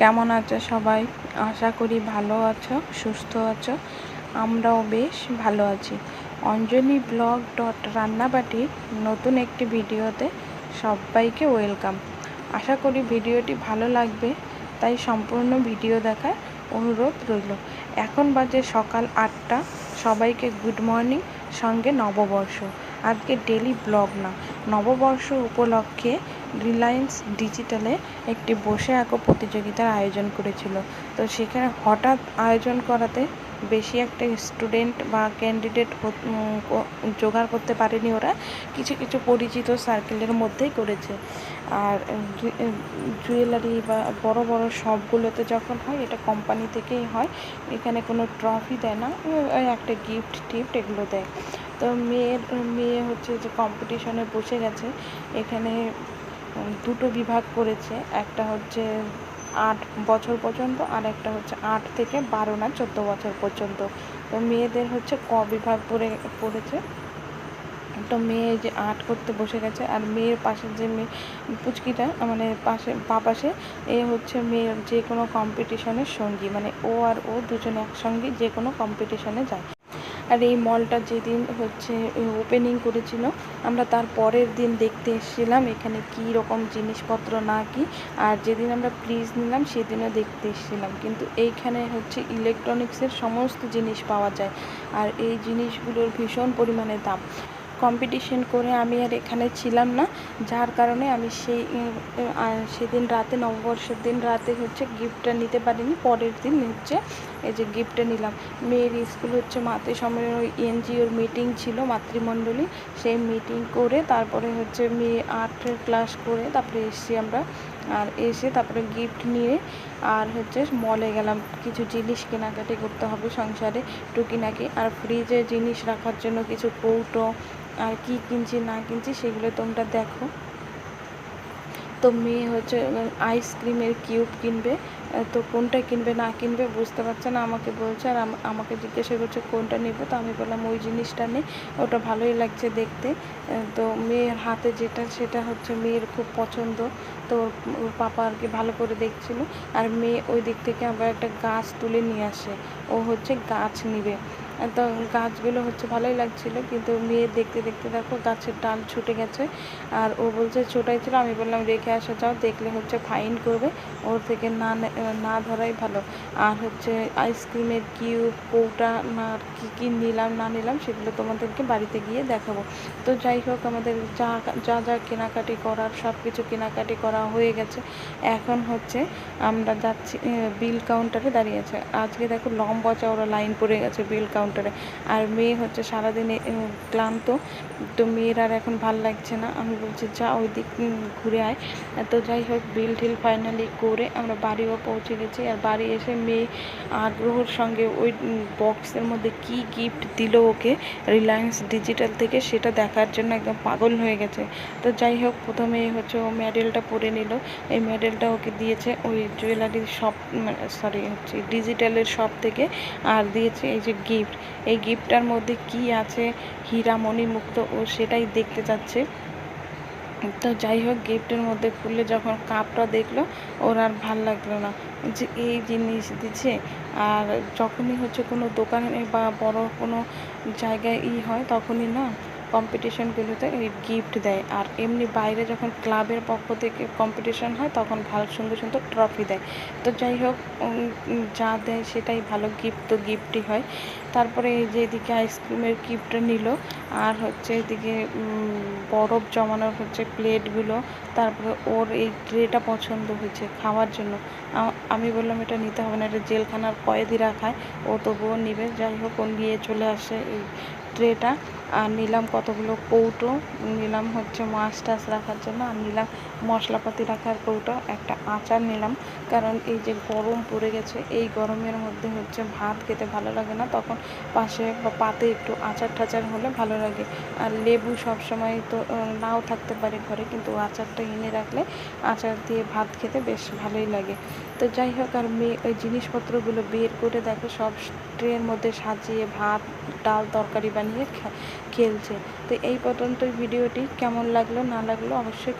কেমন আছো সবাই? আশা করি ভালো আছো, সুস্থ আছো। আমরাও বেশ ভালো আছি। অঞ্জলি ব্লগ ডট রান্নাবাটির নতুন একটি ভিডিওতে সবাইকে ওয়েলকাম। আশা করি ভিডিওটি ভালো লাগবে, তাই সম্পূর্ণ ভিডিও দেখার অনুরোধ রইল। এখন বাজে সকাল আটটা, সবাইকে গুড মর্নিং, সঙ্গে নববর্ষ। আজকে ডেলি ব্লগ না, নববর্ষ উপলক্ষে রিলায়েন্স ডিজিটালে একটি বসে আঁকো প্রতিযোগিতার আয়োজন করেছিল। তো সেখানে হঠাৎ আয়োজন করাতে বেশি একটা স্টুডেন্ট বা ক্যান্ডিডেট জোগাড় করতে পারেনি ওরা। কিছু কিছু পরিচিত সার্কেলের মধ্যেই করেছে। আর জুয়েলারি বা বড় বড় শপগুলোতে যখন হয়, এটা কোম্পানি থেকেই হয়। এখানে কোনো ট্রফি দেয় না। একটা গিফট টিফট এগুলো দেয়। তো মেয়ের, মেয়ে হচ্ছে যে কম্পিটিশনে বসে গেছে। এখানে দুটো বিভাগ করেছে। একটা হচ্ছে আট বছর পর্যন্ত আর একটা হচ্ছে আট থেকে বারো না চোদ্দ বছর পর্যন্ত। তো মেয়েদের হচ্ছে ক বিভাগ পড়ে, পড়েছে। তো মেয়ে যে আর্ট করতে বসে গেছে আর মেয়ের পাশে যে মেয়ে পুচকিটা মানে পাশে, বা পাশে, এ হচ্ছে মেয়ের যে কোনো কম্পিটিশনের সঙ্গী। মানে ও আর ও দুজন একসঙ্গে যে কোনো কম্পিটিশনে যায়। আর এই মলটা যেদিন হচ্ছে ওপেনিং করেছিল, আমরা তার পরের দিন দেখতে এসেছিলাম এখানে কি রকম জিনিসপত্র না কি, আর যেদিন আমরা ফ্রিজ নিলাম সেদিনও দেখতে এসেছিলাম। কিন্তু এইখানে হচ্ছে ইলেকট্রনিক্সের সমস্ত জিনিস পাওয়া যায়, আর এই জিনিসগুলোর ভীষণ পরিমাণে দাম। কম্পিটিশন করে আমি আর এখানে ছিলাম না। যার কারণে আমি সেই সেদিন রাতে, নববর্ষের দিন রাতে হচ্ছে গিফটটা নিতে পারিনি, পরের দিন হচ্ছে এই যে গিফটটা নিলাম। মেয়ের স্কুল হচ্ছে মাতৃ সম্মেলন ওই এনজিওর মিটিং ছিল, মাতৃমণ্ডলী। সেই মিটিং করে তারপরে হচ্ছে মেয়ে আর্টের ক্লাস করে তারপরে এসছি আমরা। আর এসে তারপরে গিফট নিয়ে আর হচ্ছে মলে গেলাম। কিছু জিনিস কেনাকাটি করতে হবে সংসারে টুকিনাকি আর ফ্রিজে জিনিস রাখার জন্য কিছু কৌটো আর কি কিনছি, না কিনছি, সেগুলো তোমরা দেখো। তো মেয়ে হচ্ছে আইসক্রিমের কিউব কিনবে। তো কোনটা কিনবে, না কিনবে, বুঝতে পারছে না, আমাকে বলছে আর আমাকে জিজ্ঞাসা করছে, কোনটা নেব? তো আমি বললাম, ওই জিনিসটা নেই ওটা ভালোই লাগছে দেখতে। তো মেয়ের হাতে যেটা, সেটা হচ্ছে মেয়ের খুব পছন্দ। তো ওর পাপা আর কি ভালো করে দেখছিল। আর মেয়ে ওই দিক থেকে আবার একটা গাছ তুলে নিয়ে আসে। ও হচ্ছে গাছ নিবে। তো গাছগুলো হচ্ছে ভালোই লাগছিল, কিন্তু মেয়ে দেখতে দেখতে দেখো গাছের ডাল ছুটে গেছে। আর ও বলছে, ছোটাই ছিল। আমি বললাম, রেখে আসা যাও, দেখলে হচ্ছে ফাইন করবে। ওর থেকে না না ধরাই ভালো। আর হচ্ছে আইসক্রিমের কিউব কৌটা, না কী কী নিলাম, না নিলাম, সেগুলো তোমাদেরকে বাড়িতে গিয়ে দেখাবো। তো যাই হোক, আমাদের যা যা যা কেনাকাটি করার সব কিছু কেনাকাটি করা হয়ে গেছে। এখন হচ্ছে আমরা যাচ্ছি বিল কাউন্টারে দাঁড়িয়ে আছে। আজকে দেখো লম্বা চওড়া লাইন পড়ে গেছে বিল কাউন্টার কাউন্টারে আর মেয়ে হচ্ছে সারাদিনে ক্লান্ত। তো মেয়ের আর এখন ভালো লাগছে না। আমি বলছি, যা ওই দিক ঘুরে আয়। তো যাই হোক, বিল টিল ফাইনালি করে আমরা বাড়িও পৌঁছে গেছি। আর বাড়ি এসে মেয়ে আগ্রহর সঙ্গে ওই বক্সের মধ্যে কি গিফট দিল ওকে রিলায়েন্স ডিজিটাল থেকে, সেটা দেখার জন্য একদম পাগল হয়ে গেছে। তো যাই হোক, প্রথমে হচ্ছে ও মেডেলটা পরে নিল। এই মেডেলটা ওকে দিয়েছে ওই জুয়েলারির শপ সরি হচ্ছে ডিজিটালের শপ থেকে। আর দিয়েছে এই যে গিফট এই গিফটটার মধ্যে কি আছে? হীরা মণিমুক্ত ও সেটাই দেখতে চাচ্ছে। তো যাই হোক, গিফটের মধ্যে খুললে যখন কাপটা দেখল, ওর আর ভালো লাগল না। যে এই জিনিস দিচ্ছে, আর যখনই হচ্ছে কোনো দোকানে বা বড় কোনো জায়গায় ই হয়, তখনই না কম্পিটিশনগুলোতে ওই গিফট দেয়। আর এমনি বাইরে যখন ক্লাবের পক্ষ থেকে কম্পিটিশন হয়, তখন ভালো সুন্দর সুন্দর ট্রফি দেয়। তো যাই হোক যা দেয় সেটাই ভালো গিফট, তো গিফটই হয়। তারপরে এই যে এদিকে আইসক্রিমের গিফটটা নিল, আর হচ্ছে এদিকে বরফ জমানোর হচ্ছে প্লেটগুলো, তারপরে ওর এই ট্রেটা পছন্দ হয়েছে খাওয়ার জন্য। আমি বললাম এটা নিতে হবে না এটা জেলখানার কয়েদি রাখায়, ও তবুও নিবে। যাই হোক, ও নিয়ে চলে আসে এই ট্রেটা আর নিলাম কতগুলো কৌটো, নিলাম হচ্ছে মাছ টাছ রাখার জন্য, আর নিলাম মশলাপাতি রাখার কৌটো, একটা আচার নিলাম। কারণ এই যে গরম পড়ে গেছে, এই গরমের মধ্যে হচ্ছে ভাত খেতে ভালো লাগে না, তখন পাশে বা পাতে একটু আচার টাচার হলে ভালো লাগে। আর লেবু সবসময় তো নাও থাকতে পারে ঘরে, কিন্তু আচারটা এনে রাখলে আচার দিয়ে ভাত খেতে বেশ ভালোই লাগে। তো যাই হোক, আর মেয়ে, ওই জিনিসপত্রগুলো বের করে দেখো, সব ট্রের মধ্যে সাজিয়ে ভাত, ডাল, তরকারি বানিয়ে খেলছে। তো এই পর্যন্তই ভিডিওটি, কেমন লাগল না লাগল অবশ্যই